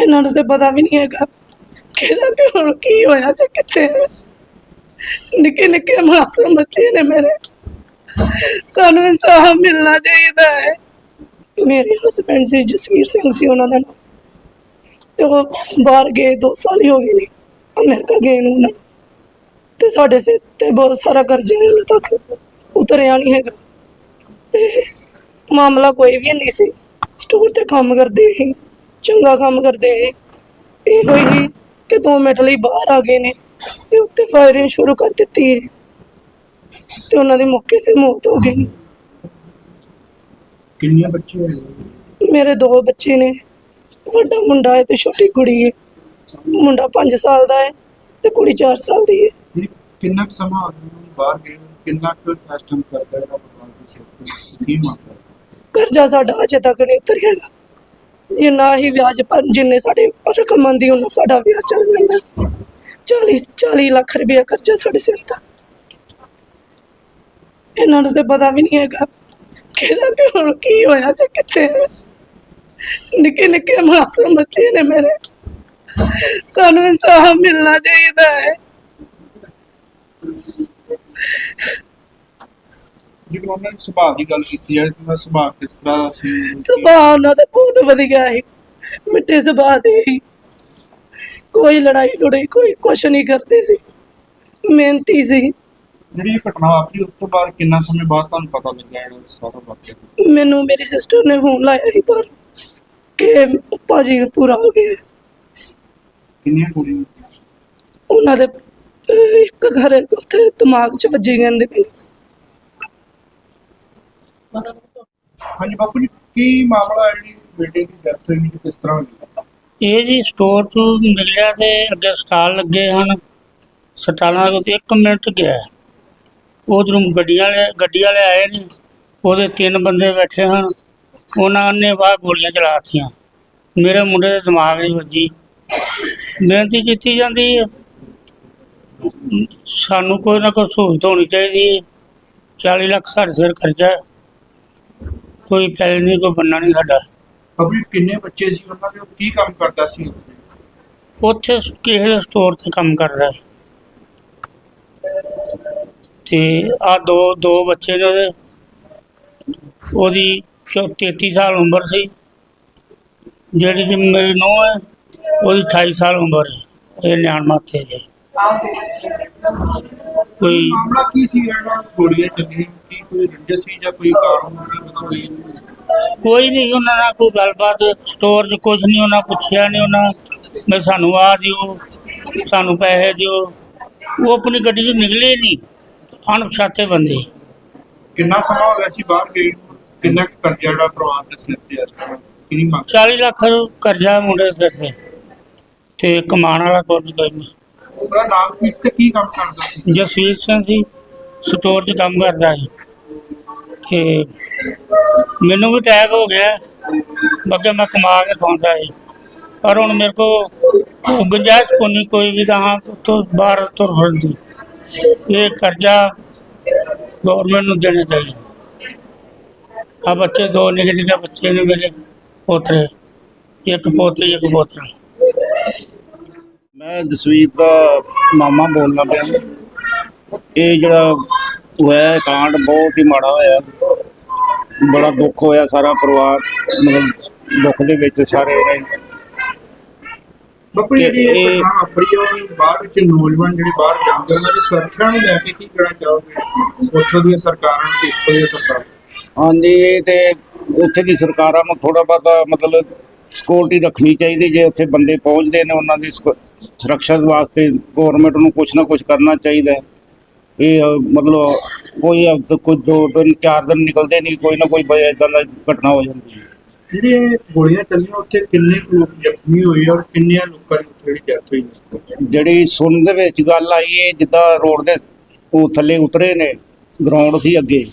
ਇਹਨਾਂ ਨੂੰ ਤੇ ਪਤਾ ਵੀ ਨਹੀਂ ਹੈਗਾ ਕਿਹਦਾ ਕਿ ਹੁਣ ਕੀ ਹੋਇਆ ਜਾਂ ਕਿੱਥੇ ਨਿੱਕੇ ਨਿੱਕੇ ਮਾਸੂਮ ਬੱਚੇ ਨੇ ਮੇਰੇ। ਸਾਨੂੰ ਇਨਸਾਫ ਮਿਲਣਾ ਚਾਹੀਦਾ ਹੈ। ਮੇਰੇ ਹਸਬੰਡ ਸੀ, ਜਸਵੀਰ ਸਿੰਘ ਸੀ ਉਹਨਾਂ ਦਾ ਨਾਮ ਤੇ ਉਹ ਬਾਹਰ ਗਏ 2 ਸਾਲ ਹੀ ਹੋ ਗਏ ਨੇ। ਅਮਰੀਕਾ ਗਏ ਨੂੰ ਉਹਨਾਂ ਨੂੰ। ਤੇ ਸਾਡੇ ਸਿਰ ਤੇ ਬਹੁਤ ਸਾਰਾ ਕਰਜ਼ਾ ਹੈ ਹਾਲੇ ਤੱਕ। ਉਤਰਿਆ ਨਹੀਂ ਹੈਗਾ। ਤੇ ਮਾਮਲਾ ਕੋਈ ਵੀ ਨਹੀਂ ਸੀ। ਸਟੋਰ ਤੇ ਕੰਮ ਕਰਦੇ ਸੀ। ਚੰਗਾ ਕੰਮ ਕਰਦੇ ਸੀ ਇਹੋ ਹੀ ਕਿ ਦੋ ਮਿੰਟ ਲਈ ਬਾਹਰ ਆ ਗਏ ਨੇ ਤੇ ਉੱਤੇ ਫਾਇਰਿੰਗ ਸ਼ੁਰੂ ਕਰ ਦਿੱਤੀ ਹੈ ਤੇ ਉਹਨਾਂ ਦੀ ਮੌਕੇ ਤੇ ਮੌਤ ਹੋ ਗਈ। ਕਿੰਨੇ ਬੱਚੇ ਹੋਏ ਮੇਰੇ ਦੋ ਬੱਚੇ ਨੇ। ਵੱਡਾ ਮੁੰਡਾ ਹੈ ਤੇ ਛੋਟੀ ਕੁੜੀ ਹੈ ਮੁੰਡਾ 5 ਸਾਲ ਦਾ ਹੈ ਤੇ ਕੁੜੀ 4 ਸਾਲ ਦੀ ਹੈ ਜੀ, ਕਿੰਨਾ ਕੁ ਸਮਾਂ ਗਿਆ ਉਹਨੂੰ ਬਾਹਰ ਗਏ ਨੂੰ? ਕਿੰਨਾ ਕੁ ਸਿਸਟਮ ਕਰਦਾ ਹੈ ਪਰਿਵਾਰ ਦੇ ਸਿਰ ਤੇ ਕੀ ਮੰਗਦਾ? ਕਰਜ਼ਾ ਸਾਡਾ ਅਜੇ ਤੱਕ ਨਹੀਂ ਉਤਰਿਆ ਹੈਗਾ। ਜਿੰਨਾ ਹੀ ਵਿਆਜ ਪਰ ਜਿੰਨੇ ਸਾਡੇ ਰਕਮ ਆਉਂਦੀ ਉਹਨਾਂ ਸਾਡਾ ਵਿਆਜ ਚੱਲ ਜਾਂਦਾ। 40 40 ਲੱਖ ਰੁਪਏ ਕਰਜ਼ਾ ਸਾਡੇ ਸਿਰ ਤੇ ਇਹਨਾਂ ਨੂੰ ਤੇ ਪਤਾ ਵੀ ਨਹੀਂ ਹੈਗਾ ਕਿਹਦਾ ਕਿ ਹੁਣ ਕੀ ਹੋਇਆ ਜਾਂ ਕਿੱਥੇ ਨਿੱਕੇ ਨਿੱਕੇ ਮਾਸੂਮ ਬੱਚੇ ਨੇ ਮੇਰੇ। ਸਾਨੂੰ ਇਨਸਾਫ ਮਿਲਣਾ ਚਾਹੀਦਾ ਹੈ ਜਿਵੇਂ ਉਹਨਾਂ ਨੇ ਸੁਭਾਅ ਦੀ ਗੱਲ ਕੀਤੀ ਹੈ ਕਿ ਸੁਭਾਅ ਕਿਸ ਤਰ੍ਹਾਂ ਦਾ ਸੀ? ਸੁਭਾਅ ਉਹਨਾਂ ਦਾ ਬਹੁਤ ਵਧੀਆ ਹੈ ਮਿੱਠੇ ਸੁਭਾਅ ਦੇ ਹੀ ਕੋਈ ਲੜਾਈ ਲੜਾਈ ਕੋਈ ਕੁਛ ਨਹੀਂ ਕਰਦੇ ਸੀ। ਮਿਹਨਤੀ ਸੀ। ਜਿਹੜੀ ਇਹ ਘਟਨਾ ਵਾਪਰੀ ਉਸ ਤੋਂ ਬਾਅਦ ਕਿੰਨਾ ਸਮੇਂ ਬਾਅਦ ਤੁਹਾਨੂੰ ਪਤਾ ਲੱਗਿਆ ਇਹ ਸਾਰਾ ਵਾਕਿਆ? ਮੈਨੂੰ ਮੇਰੀ ਸਿਸਟਰ ਨੇ ਫੋਨ ਲਾਇਆ ਸੀ ਪਰ ਕਿ ਭਾਜੀ ਪੂਰਾ ਹੋ ਗਿਆ। ਕਿੰਨੀਆਂ ਕੁੜੀਆਂ ਉਹਨਾਂ ਦੇ ਅਹ, ਇੱਕ ਘਰ ਉੱਥੇ ਦਿਮਾਗ 'ਚ ਵੱਜੀ ਕਹਿੰਦੇ ਨੇ। ਹਾਂਜੀ ਬਾਪੂ ਜੀ, ਕੀ ਮਾਮਲਾ ਹੈ ਜਿਹੜੀ ਬੇਟੇ ਦੀ ਡੈਥ ਹੋਈ ਸੀ, ਕਿਸ ਤਰ੍ਹਾਂ ਹੋਈ? ਇਹ ਜੀ ਸਟੋਰ ਤੋਂ ਮਿਲਿਆ ਤੇ ਅੱਗੇ ਸਟਾਲ ਲੱਗੇ ਹਨ। ਸਟਾਲਾਂ ਦੇ ਉੱਤੇ 1 ਮਿੰਟ ਗਿਆ। ਉਧਰੋਂ ਗੱਡੀਆਂ ਵਾਲੇ, ਗੱਡੀ ਵਾਲੇ ਆਏ ਨੇ। ਉਹਦੇ ਤਿੰਨ ਬੰਦੇ ਬੈਠੇ ਹਨ। ਉਹਨਾਂ ਨੇ ਬਾਹਰ ਗੋਲੀਆਂ ਚਲਾਤੀਆਂ। ਮੇਰੇ ਮੁੰਡੇ ਦੇ ਦਿਮਾਗ ਨਹੀਂ ਵੱਜੀ। ਬੇਨਤੀ ਕੀਤੀ ਜਾਂਦੀ ਹੈ। ਸਾਨੂੰ ਕੋਈ ਨਾ ਕੋਈ ਸਹੂਲਤ ਹੋਣੀ ਚਾਹੀਦੀ ਹੈ। 40 ਲੱਖ ਸਾਡੇ ਸਿਰ ਖਰਚਾ ਕੋਈ ਪੈਲ ਨਹੀਂ ਕੋਈ ਬੰਨਾ ਨਹੀਂ ਸਾਡਾ। ਜੀ ਕਿੰਨੇ ਬੱਚੇ ਸੀ ਉਹਨਾਂ ਦੇ? ਉਹ ਕੀ ਕੰਮ ਕਰਦਾ ਸੀ? ਉੱਥੇ ਕਿਸੇ ਸਟੋਰ ਤੇ ਕੰਮ ਕਰਦਾ ਤੇ ਆ ਦੋ ਦੋ ਬੱਚੇ ਨੇ ਉਹਦੇ। ਉਹਦੀ ਚੌ- 33 ਸਾਲ ਉਮਰ ਸੀ। ਜਿਹੜੀ ਕਿ ਮੇਰੀ ਨੂੰਹ ਹੈ ਉਹਦੀ 28 ਸਾਲ ਉਮਰ ਹੈ। ਇਹ ਨਿਆਣ ਮਾਥੇ ਦੇ। ਕੋਈ ਮਾਮਲਾ ਕੀ ਸੀ ਜਿਹੜਾ ਗੋਲੀਆਂ ਚੱਲੀਆਂ? ਕੋਈ ਰੰਜਿਸ਼ ਸੀ ਜਾਂ ਕੋਈ ਕਾਰਨ ਸੀ ਕੋਈ ਕੋਈ ਨਹੀਂ ਉਹਨਾਂ ਨਾਲ ਕੋਈ ਗੱਲਬਾਤ ਸਟੋਰ 'ਚ ਕੁਝ ਨਹੀਂ ਉਹਨਾਂ ਪੁੱਛਿਆ ਨਹੀਂ ਉਹਨਾਂ ਮੈਂ ਸਾਨੂੰ ਆ ਦਿਓ ਸਾਨੂੰ ਪੈਸੇ ਦਿਓ। ਉਹ ਆਪਣੀ ਗੱਡੀ 'ਚ ਨਿਕਲੇ ਨਹੀਂ ਅਣਪਛਾਤੇ ਬੰਦੇ। ਕਿੰਨਾ ਸਮਾਂ ਹੋ ਗਿਆ ਸੀ ਬਾਹਰ ਗਏ ਨੂੰ? ਕਿੰਨਾ ਕੁ ਕਰਜ਼ਾ ਜਿਹੜਾ ਪਰਿਵਾਰ ਦੇ ਸਿਰ ਤੇ ਇਸ ਤਰ੍ਹਾਂ ਕਿੰਨੀ ਮੰਗ? 40 ਲੱਖ ਕਰਜ਼ਾ ਮੁੰਡੇ ਸਿਰ ਤੇ ਤੇ ਕਮਾਉਣ ਵਾਲਾ ਕੋਈ ਕੋਈ ਨਹੀਂ ਉਹਦਾ ਨਾਮ ਕੀ ਸੀ ਤੇ ਕੀ ਕੰਮ ਕਰਦਾ ਸੀ? ਜਸਵੀਰ ਸਿੰਘ ਸੀ ਸਟੋਰ 'ਚ ਕੰਮ ਕਰਦਾ ਸੀ। ਤੇ ਮੈਨੂੰ ਵੀ ਅਟੈਕ ਹੋ ਗਿਆ। ਬੱਗੇ ਮੈਂ ਕਮਾ ਕੇ ਖਾਂਦਾ ਸੀ। ਪਰ ਹੁਣ ਮੇਰੇ ਕੋ ਗੁੰਜਾਇਸ਼ ਕੋਈ ਕੋਈ ਵੀ ਤਾਂ ਤੋਂ ਬਾਹਰ ਤੁਰ ਫਿਰਦੀ ਇਹ ਕਰਜ਼ਾ ਗਵਰਨਮੈਂਟ ਨੂੰ ਦੇਣਾ ਚਾਹੀਦਾ। ਆ ਬੱਚੇ ਦੋ ਨਿੱਕੇ ਨਿੱਕੇ ਬੱਚੇ ਨੇ ਮੇਰੇ ਪੋਤਰੇ। ਇੱਕ ਪੋਤਰੀ ਇੱਕ ਪੋਤਰਾ। ਮੈਂ ਜਸਵੀਰ ਦਾ ਮਾਮਾ ਬੋਲਣਾ ਪਿਆ ਇਹ ਜਿਹੜਾ ਹੋਇਆ ਕਾਂਡ ਬਹੁਤ ਹੀ ਮਾੜਾ ਹੋਇਆ। ਬੜਾ ਦੁੱਖ ਹੋਇਆ ਸਾਰਾ ਪਰਿਵਾਰ ਮਤਲਬ ਦੁੱਖ ਦੇ ਵਿੱਚ ਸਾਰੇ ਰਹੇ। ਬਾਪੂ ਜੀ, ਜਿਹੜੀ ਇਹ ਇਹ- ਘਟਨਾ ਵਾਪਰੀ ਆ ਉਹ ਬਾਹਰ ਵਿੱਚ ਨੌਜਵਾਨ ਜਿਹੜੇ ਬਾਹਰ ਜਾਂਦੇ ਉਹਨਾਂ ਦੀ ਸੁਰੱਖਿਆ ਨੂੰ ਲੈ ਕੇ ਕੀ ਕਹਿਣਾ ਚਾਹੋਗੇ? ਉੱਥੋਂ ਦੀਆਂ ਸਰਕਾਰਾਂ ਨੂੰ ਤੇ ਇੱਥੋਂ ਦੀਆਂ ਸਰਕਾਰਾਂ ਹਾਂਜੀ ਇਹ ਤੇ ਉੱਥੇ ਦੀ ਸਰਕਾਰਾਂ ਨੂੰ ਥੋੜਾ ਬਹੁਤਾ ਮਤਲਬ ਸਿਕਿਉਰਿਟੀ ਰੱਖਣੀ ਚਾਹੀਦੀ ਜੇ ਉੱਥੇ ਬੰਦੇ ਪਹੁੰਚਦੇ ਨੇ ਉਹਨਾਂ ਦੀ ਸੁਰੱਖਿਆ ਵਾਸਤੇ ਗਵਰਨਮੈਂਟ ਨੂੰ ਕੁਝ ਨਾ ਕੁਝ ਕਰਨਾ ਚਾਹੀਦਾ। ਇਹ ਮਤਲਬ ਕੋਈ ਹਫ਼ਤੇ- ਕੋਈ ਦੋ ਦਿਨ ਚਾਰ ਦਿਨ ਨਿਕਲਦੇ ਨਹੀਂ ਕੋਈ ਨਾ ਕੋਈ ਇਦਾਂ ਦਾ ਘਟਨਾ ਹੋ ਜਾਂਦੀ ਹੈ। ਜਿਹੜੇ ਗੋਲੀਆਂ ਚੱਲੀਆਂ ਉੱਥੇ ਕਿੰਨੇ ਕੁ ਲੋਕ ਜ਼ਖਮੀ ਹੋਏ ਔਰ ਕਿੰਨਿਆਂ ਲੋਕਾਂ ਦੀ ਉੱਥੇ ਜਿਹੜੀ ਡੈਥ ਹੋਈ ਹੈ ਜਿਹੜੀ ਸੁਣਨ ਦੇ ਵਿੱਚ ਗੱਲ ਆਈ ਹੈ ਜਿੱਦਾਂ ਰੋਡ ਦੇ ਉਹ ਥੱਲੇ ਉਤਰੇ ਨੇ ਗਰਾਊਂਡ ਸੀ ਅੱਗੇ।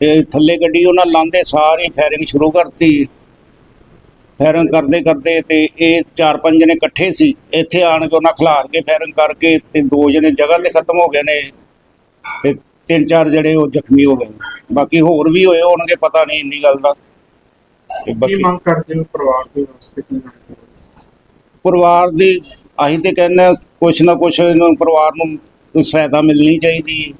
ਤੇ ਥੱਲੇ ਗੱਡੀ ਉਹਨਾਂ ਲਾਂਦੇ ਸਾਰੀ ਫਾਇਰਿੰਗ ਸ਼ੁਰੂ ਕਰਤੀ। ਫਾਇਰਿੰਗ ਕਰਦੇ ਕਰਦੇ ਤੇ ਇਹ ਚਾਰ ਪੰਜ ਜਣੇ ਇਕੱਠੇ ਸੀ। ਇੱਥੇ ਆਣ ਕੇ ਉਹਨਾਂ ਖਿਲਾਰ ਕੇ ਫਾਇਰਿੰਗ ਕਰਕੇ ਤੇ ਦੋ ਜਣੇ ਜਗ੍ਹਾ ਤੇ ਖਤਮ ਹੋ ਗਏ ਨੇ। ਤੇ ਤਿੰਨ ਚਾਰ ਜਿਹੜੇ ਉਹ ਜ਼ਖਮੀ ਹੋ ਗਏ। ਬਾਕੀ ਹੋਰ ਵੀ ਹੋਏ ਹੋਣਗੇ ਪਤਾ ਨਹੀਂ ਇੰਨੀ ਗੱਲ ਦਾ। ਤੇ ਕੀ ਮੰਗ ਕਰਦੇ ਹੋ ਪਰਿਵਾਰ ਦੇ ਵਾਸਤੇ ਕੀ ਮੰਗ ਕਰਦੇ? ਪਰਿਵਾਰ ਦੀ ਅਸੀਂ ਤੇ ਕਹਿੰਦੇ ਹਾਂ ਕੁਛ ਨਾ ਕੁਛ ਇਹਨਾਂ ਪਰਿਵਾਰ ਨੂੰ ਕੋਈ ਸਹਾਇਤਾ ਮਿਲਣੀ ਚਾਹੀਦੀ ਹੈ।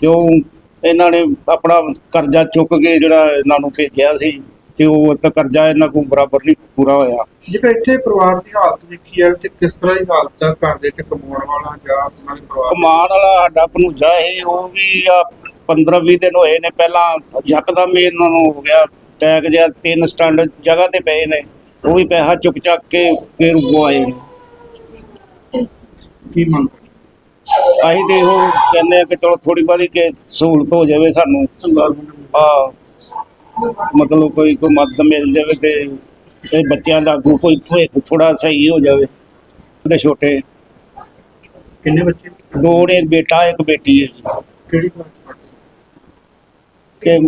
ਕਿਉਂ? ਇਹਨਾਂ ਨੇ ਆਪਣਾ ਕਰਜ਼ਾ ਚੁੱਕ ਕੇ ਜਿਹੜਾ ਇਹਨਾਂ ਨੂੰ ਭੇਜਿਆ ਸੀ। ਤੇ ਉਹ ਤਾਂ ਕਰਜ਼ਾ ਇਹਨਾਂ ਕੋਲ ਬਰਾਬਰ ਨਹੀਂ ਪੂਰਾ ਹੋਇਆ। ਜੇਕਰ ਇੱਥੇ ਪਰਿਵਾਰ ਦੀ ਹਾਲਤ ਵੇਖੀ ਜਾਵੇ ਤੇ ਕਿਸ ਤਰ੍ਹਾਂ ਦੀ ਹਾਲਤ ਆ ਘਰ ਦੇ ਚ ਕਮਾਉਣ ਵਾਲਾ ਜਾਂ ਉਹਨਾਂ ਦੇ ਪਰਿਵਾਰ ਕਮਾਨ ਵਾਲਾ ਸਾਡਾ ਭਣੂਜਾ ਇਹ ਉਹ ਵੀ ਆ 15 20 ਦਿਨ ਹੋਏ ਨੇ ਪਹਿਲਾਂ ਯਕਦਮ ਹੀ ਇਹਨਾਂ ਨੂੰ ਹੋ ਗਿਆ ਟੈਗ ਜਿਹਾ ਤਿੰਨ ਸਟੈਂਡ ਜਗ੍ਹਾ ਤੇ ਪਏ ਨੇ ਉਹ ਵੀ ਪੈਸਾ ਚੁੱਕ ਚੱਕ ਕੇ ਫਿਰ ਉਹ ਆਏ ਨੇ। ਕੀ ਮੰਗ ਅਸੀਂ ਤੇ ਕਹਿੰਦੇ ਆ ਕਿ ਚਲੋ ਥੋੜੀ ਬਾਦੀ ਕਿ ਸਹੂਲਤ ਹੋ ਜਾਵੇ ਸਾਨੂੰ। ਆ ਮਤਲਬ ਕੋਈ ਕੋਈ ਮਦਦ ਮਿਲ ਜਾਵੇ ਤੇ ਇਹ ਬੱਚਿਆਂ ਦਾ ਅੱਗੋਂ ਕੋਈ ਭਵਿੱਖ ਥੋੜਾ ਸਹੀ ਹੋ ਜਾਵੇ ਤੇ ਛੋਟੇ। ਕਿੰਨੇ ਬੱਚੇ? ਦੋ ਨੇ ਇੱਕ ਬੇਟਾ ਇੱਕ ਬੇਟੀ ਹੈ ਜੀ। ਕਿਹੜੀ ਕਲਾਸ ਕਿ